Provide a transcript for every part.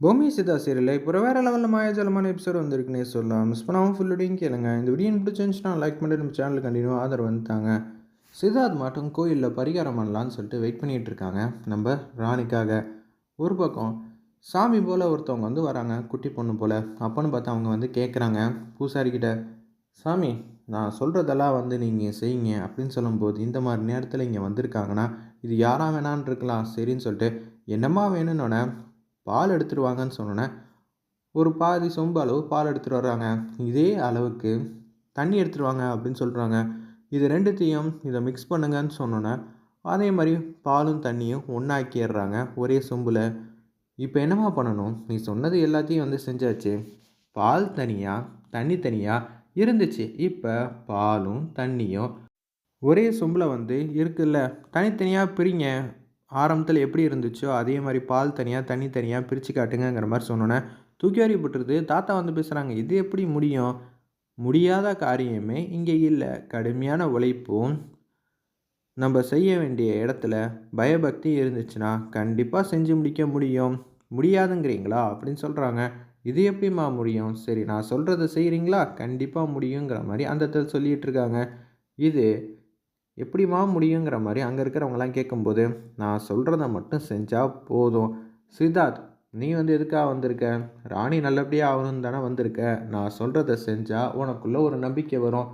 பூமி சிதா சீரியலில் இப்போ வேறு லெவலில் மாயாஜலமான எபிசோட் வந்திருக்குன்னே சொல்லலாம். மிஸ் பண்ணாமல் ஃபுல்லோடையும் கேளுங்க. இந்த வீடியோ பிடிச்சிருந்துச்சுன்னா லைக் பண்ணிட்டு நம்ம சேனல் கண்டினியூ ஆதரவு வந்துட்டாங்க. சித்தார்த் மட்டும் கோயிலில் பரிகாரம் பண்ணலான்னு சொல்லிட்டு வெயிட் பண்ணிகிட்டு இருக்காங்க. நம்ம ராணிக்காக. ஒரு பக்கம் சாமி போல் ஒருத்தவங்க வந்து வராங்க குட்டி பொண்ணு போல். அப்போன்னு பார்த்து அவங்க வந்து கேட்குறாங்க பூசாரிக்கிட்ட சாமி நான் சொல்கிறதெல்லாம் வந்து நீங்கள் செய்யுங்க. அப்படின்னு சொல்லும்போது இந்த மாதிரி நேரத்தில் இங்கே வந்திருக்காங்கன்னா இது யாராக வேணான்னு இருக்கலாம். சரின்னு சொல்லிட்டு என்னம்மா வேணும்னோடனே பால் எடுத்துகிட்டு வாங்கன்னு சொன்னோன்னே ஒரு பாதி சொம்பு அளவு பால் எடுத்துகிட்டு வர்றாங்க. இதே அளவுக்கு தண்ணி எடுத்துகிட்டு வாங்க அப்படின்னு சொல்கிறாங்க இது ரெண்டுத்தையும் இதை மிக்ஸ் பண்ணுங்கன்னு சொன்னோன்னே அதே மாதிரி பாலும் தண்ணியும் ஒன்றாக்கிடுறாங்க ஒரே சொம்பில். இப்போ என்னம்மா பண்ணணும்? நீ சொன்னது எல்லாத்தையும் வந்து செஞ்சாச்சு. பால் தனியாக தண்ணி தனியாக இருந்துச்சு. இப்போ பாலும் தண்ணியும் ஒரே சொம்பில் வந்து இருக்குல்ல. தனித்தனியாக பிரிங்க. ஆரம்பத்தில் எப்படி இருந்துச்சோ அதே மாதிரி பால் தனியாக தண்ணி தனியாக பிரித்து காட்டுங்கிற மாதிரி சொன்னோன்னே தூக்கி அறிவிப்பட்டுருது தாத்தா வந்து பேசுகிறாங்க இது எப்படி முடியும்? முடியாத காரியமே இங்கே இல்லை. கடுமையான உழைப்பும் நம்ம செய்ய வேண்டிய இடத்துல பயபக்தி இருந்துச்சுன்னா கண்டிப்பாக செஞ்சு முடிக்க முடியும். முடியாதுங்கிறீங்களா? அப்படின்னு சொல்கிறாங்க இது எப்படிம்மா முடியும்? சரி நான் சொல்கிறத செய்கிறீங்களா கண்டிப்பாக முடியுங்கிற மாதிரி அந்த இடத்துல சொல்லிகிட்டு இருக்காங்க. இது எப்படிமா முடியுங்கிற மாதிரி அங்கே இருக்கிறவங்களாம் கேட்கும்போது நான் சொல்கிறத மட்டும் செஞ்சால் போதும். சித்தார்த் நீ வந்து எதுக்காக வந்திருக்க? ராணி நல்லபடியாக ஆகணும் தானே வந்திருக்க. நான் சொல்கிறத செஞ்சால் உனக்குள்ளே ஒரு நம்பிக்கை வரும்.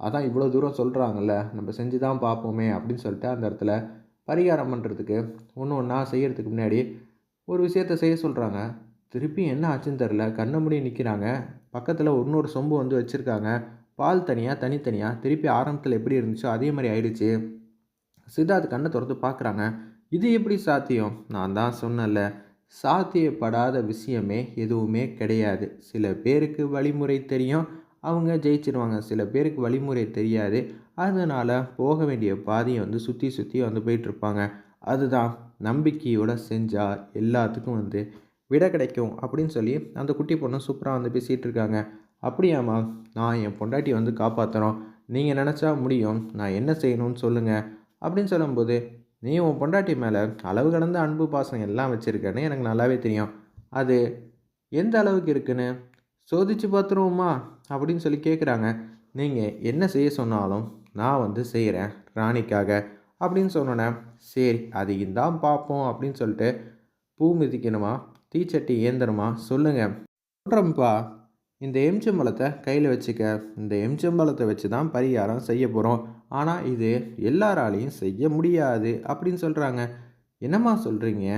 அதான் இவ்வளோ தூரம் சொல்கிறாங்கல்ல நம்ம செஞ்சு தான் பார்ப்போமே அப்படின்னு சொல்லிட்டு அந்த இடத்துல பரிகாரம் பண்ணுறதுக்கு ஒன்று ஒன்றா செய்கிறதுக்கு முன்னாடி ஒரு விஷயத்த செய்ய சொல்கிறாங்க திருப்பி என்ன ஆச்சுன்னு தெரில கண்ணை முடி நிற்கிறாங்க பக்கத்தில் இன்னொரு சொம்பு வந்து வச்சுருக்காங்க. பால் தனியாக தனித்தனியாக திருப்பி ஆரம்பத்தில் எப்படி இருந்துச்சோ அதே மாதிரி ஆயிடுச்சு. சித்தார்த் கண்ணை திறந்து பார்க்குறாங்க. இது எப்படி சாத்தியம்? நான் தான் சொன்னல சாத்தியப்படாத விஷயமே எதுவுமே கிடையாது. சில பேருக்கு வழிமுறை தெரியும் அவங்க ஜெயிச்சிருவாங்க. சில பேருக்கு வழிமுறை தெரியாது. அதனால் போக வேண்டிய பாதையை வந்து சுற்றி சுற்றி வந்து போயிட்டுருப்பாங்க. அதுதான் நம்பிக்கையோடு செஞ்சால் எல்லாத்துக்கும் வந்து விட கிடைக்கும் அப்படின்னு சொல்லி அந்த குட்டி பொண்ணு சூப்பராக வந்து பேசிகிட்டு இருக்காங்க. அப்படியாம்மா நான் என் பொண்டாட்டி வந்து காப்பாற்றுறோம் நீங்கள் நினச்சா முடியும். நான் என்ன செய்யணும்னு சொல்லுங்கள் அப்படின்னு சொல்லும்போது நீ உன் பொண்டாட்டி மேலே அளவு கடந்த அன்பு பாசம் எல்லாம் வச்சுருக்கேன்னு எனக்கு நல்லாவே தெரியும். அது எந்த அளவுக்கு இருக்குன்னு சோதிச்சு பார்த்துருவோமா அப்படின்னு சொல்லி கேட்குறாங்க நீங்கள் என்ன செய்ய சொன்னாலும் நான் வந்து செய்கிறேன் ராணிக்காக. அப்படின்னு சொன்னோன்னே சரி அதையும் தான் பார்ப்போம் அப்படின்னு சொல்லிட்டு பூ மிதிக்கணுமா தீச்சட்டி ஏந்தணுமா சொல்லுங்கள் சொல்கிறேன்ப்பா இந்த எம்ச்சம்பழத்தை கையில் வச்சுக்க இந்த எம்ச்சம்பழத்தை வச்சு தான் பரிகாரம் செய்ய போகிறோம் ஆனால் இது எல்லாராலையும் செய்ய முடியாது அப்படின்னு சொல்கிறாங்க என்னம்மா சொல்கிறீங்க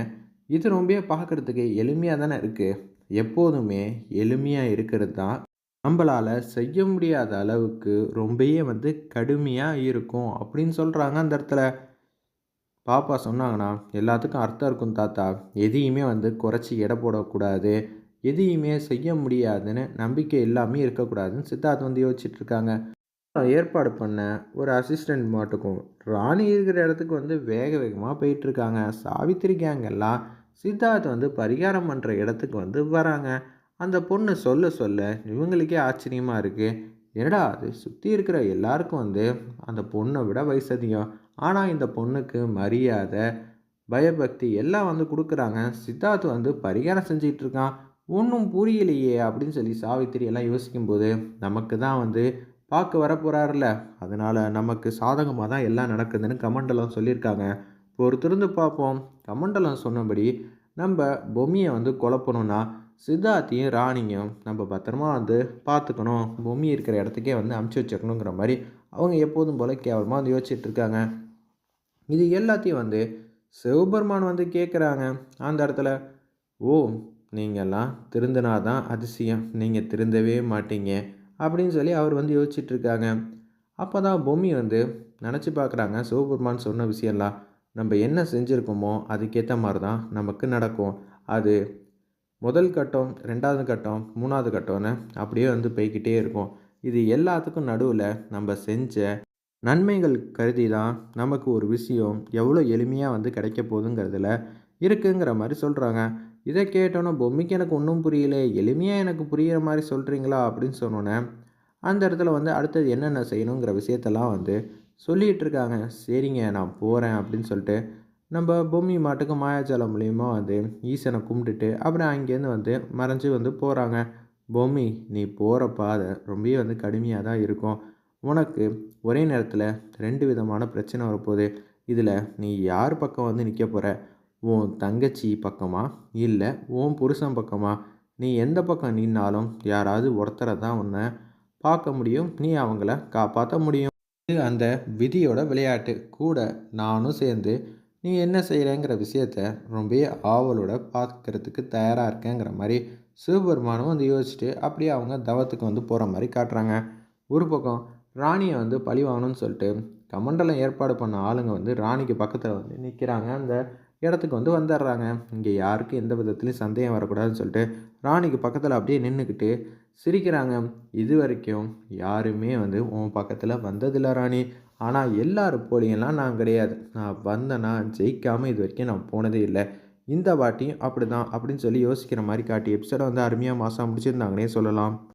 இது ரொம்ப பார்க்குறதுக்கு எளிமையாக தானே இருக்குது எப்போதுமே எளிமையாக இருக்கிறது தான். நம்மளால் செய்ய முடியாத அளவுக்கு ரொம்பவே வந்து கடுமையாக இருக்கும் அப்படின்னு சொல்கிறாங்க அந்த இடத்துல. பாப்பா சொன்னாங்கன்னா எல்லாத்துக்கும் அர்த்தம் இருக்கும் தாத்தா. எதையுமே வந்து குறைச்சி எடை போடக்கூடாது. எதையுமே செய்ய முடியாதுன்னு நம்பிக்கை எல்லாமே இருக்கக்கூடாதுன்னு சித்தார்த் வந்து யோசிச்சுட்ருக்காங்க. ஏற்பாடு பண்ண ஒரு அசிஸ்டண்ட் மாட்டுக்கும் ராணி இருக்கிற இடத்துக்கு வந்து வேக வேகமாக போயிட்டுருக்காங்க சாவித்திரி கேங் எல்லாம் சித்தார்த் வந்து பரிகாரம் பண்ணுற இடத்துக்கு வந்து வராங்க. அந்த பொண்ணு சொல்ல சொல்ல இவங்களுக்கே ஆச்சரியமாக இருக்குது என்னடா அது சுற்றி இருக்கிற எல்லாருக்கும் வந்து அந்த பொண்ணை விட வயசு அதிகம். ஆனால் இந்த பொண்ணுக்கு மரியாதை பயபக்தி எல்லாம் வந்து கொடுக்குறாங்க. சித்தார்த் வந்து பரிகாரம் செஞ்சிகிட்ருக்கான் ஒன்றும் புரியலையே அப்படின்னு சொல்லி சாவித்திரி எல்லாம் யோசிக்கும்போது நமக்கு தான் வந்து பார்க்க வரப்போகிறாருல அதனால் நமக்கு சாதகமாக தான் எல்லாம் நடக்குதுன்னு கமண்டலம் சொல்லியிருக்காங்க. பொறுத்திருந்து பார்ப்போம். கமண்டலம் சொன்னபடி நம்ம பொம்மியை வந்து குழப்பணும்னா சித்தார்த்தியும் ராணியும் நம்ம பத்திரமா வந்து பார்த்துக்கணும். பொம்மி இருக்கிற இடத்துக்கே வந்து அமுச்சு வச்சுக்கணுங்கிற மாதிரி அவங்க எப்போதும் போல் கேவலமாக வந்து யோசிச்சுட்டு இருக்காங்க. இது எல்லாத்தையும் வந்து சிவபெருமான் வந்து கேட்குறாங்க அந்த இடத்துல ஓ நீங்கள்லாம் திருந்தினா தான் அதிசயம். நீங்கள் திருந்தவே மாட்டீங்க. அப்படின்னு சொல்லி அவர் வந்து யோசிச்சுட்ருக்காங்க. அப்போ தான் பொம்மி வந்து நினச்சி பார்க்குறாங்க சிவபெருமான் சொன்ன விஷயம்லாம். நம்ம என்ன செஞ்சுருக்கோமோ அதுக்கேற்ற மாதிரி தான் நமக்கு நடக்கும். அது முதல் கட்டம் ரெண்டாவது கட்டம் மூணாவது கட்டம்னு அப்படியே வந்து போய்கிட்டே இருக்கும். இது எல்லாத்துக்கும் நடுவில் நம்ம செஞ்ச நன்மைகள் கருதி தான் நமக்கு ஒரு விஷயம் எவ்வளோ எளிமையாக வந்து கிடைக்க போகுதுங்கிறதுல இருக்குங்கிற மாதிரி சொல்கிறாங்க இதை கேட்டோன்னே பொம்மைக்கு எனக்கு ஒன்றும் புரியல. எளிமையாக எனக்கு புரிகிற மாதிரி சொல்கிறீங்களா அப்படின்னு சொன்னோன்னே அந்த இடத்துல வந்து அடுத்தது என்னென்ன செய்யணுங்கிற விஷயத்தெல்லாம் வந்து சொல்லிகிட்டு இருக்காங்க. சரிங்க நான் போகிறேன் அப்படின்னு சொல்லிட்டு நம்ம பொம்மி மாட்டுக்கு மாயாஜாலம் மூலியமாக வந்து ஈசனை கும்பிட்டுட்டு அப்புறம் அங்கேருந்து வந்து மறைஞ்சு வந்து போகிறாங்க பொம்மி நீ போகிற பாதை ரொம்பவே வந்து கடுமையாக தான் இருக்கும். உனக்கு ஒரே நேரத்தில் ரெண்டு விதமான பிரச்சனை வரப்போகுது. இதில் நீ யார் பக்கம் வந்து நிற்க போகிற உன் தங்கச்சி பக்கமா? இல்லை உன் புருஷன் பக்கமா? நீ எந்த பக்கம் நின்னாலும் யாராவது ஒருத்தரை தான் உன்னை பார்க்க முடியும். நீ அவங்கள காப்பாற்ற முடியும். இது அந்த விதியோட விளையாட்டு. கூட நானும் சேர்ந்து நீ என்ன செய்கிறேங்கிற விஷயத்த ரொம்பவே ஆவலோட பார்க்கறதுக்கு தயாராக இருக்கேங்கிற மாதிரி சிவபெருமானும் வந்து யோசிச்சுட்டு அப்படியே அவங்க தவத்துக்கு வந்து போகிற மாதிரி காட்டுறாங்க. ஒரு பக்கம் ராணியை வந்து பழி வாங்கணும்னு சொல்லிட்டு கமண்டலம் ஏற்பாடு பண்ண ஆளுங்க வந்து ராணிக்கு பக்கத்தில் வந்து நிற்கிறாங்க அந்த இடத்துக்கு வந்து வந்துடுறாங்க. இங்கே யாருக்கும் எந்த விதத்துலையும் சந்தேகம் வரக்கூடாதுன்னு சொல்லிட்டு ராணிக்கு பக்கத்தில் அப்படியே நின்றுக்கிட்டு சிரிக்கிறாங்க. இது வரைக்கும் யாருமே வந்து உன் பக்கத்தில் வந்ததில்லை ராணி. ஆனால் எல்லார் போலியெல்லாம் நான் கிடையாது. நான் வந்தேன்னா ஜெயிக்காமல் இது வரைக்கும் நான் போனதே இல்லை. இந்த வாட்டியும் அப்படி தான் அப்படின்னு சொல்லி யோசிக்கிற மாதிரி காட்டி எபிசோட வந்து அருமையாக மாதம் முடிச்சிருந்தாங்கன்னே சொல்லலாம்.